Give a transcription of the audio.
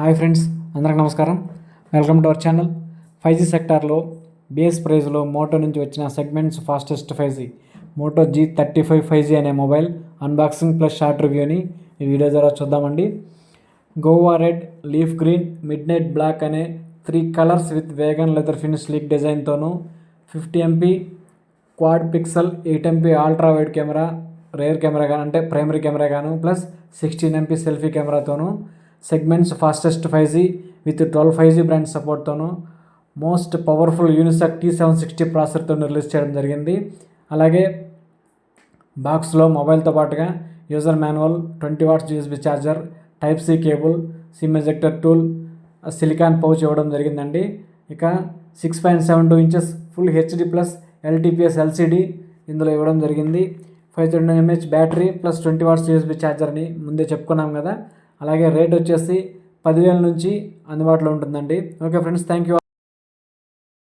Hi friends అందరికి నమస్కారం. Welcome to our channel five G సెక్టార్లో బేస్ ప్రైజ్లో మోటో నుంచి వచ్చిన segments fastest five G Moto G thirty five five G అనే మొబైల్ అన్బాక్సింగ్ ప్లస్ షార్ట్ రివ్యూని ఈ వీడియో ద్వారా చూద్దామండి. Guava red leaf green midnight black అనే three colours with vegan leather finish sleek డిజైన్తోనూ fifty MP quad pixel eight MP ultra wide camera rear camera కానీ అంటే primary camera గాను plus sixteen MP selfie కెమెరాతోనూ segments fastest five G with twelve five G brand సపోర్ట్తోను most powerful Unisoc T seven sixty ప్రాసెసర్తో release చేయడం జరిగింది. అలాగే బాక్స్లో మొబైల్తో పాటుగా user manual twenty watts USB charger type C cable SIM ejector tool silicone pouch ఇవ్వడం జరిగిందండి. ఇక six point seven two inches full HD plus LTPS LCD ఇందులో ఇవ్వడం జరిగింది. Five thousand mAh battery plus twenty watts USB ఛార్జర్ని ముందే చెప్పుకున్నాం కదా. అలాగే రేట్ వచ్చేసి పదివేల నుంచి అందుబాటులో ఉంటుందండి. Okay friends thank you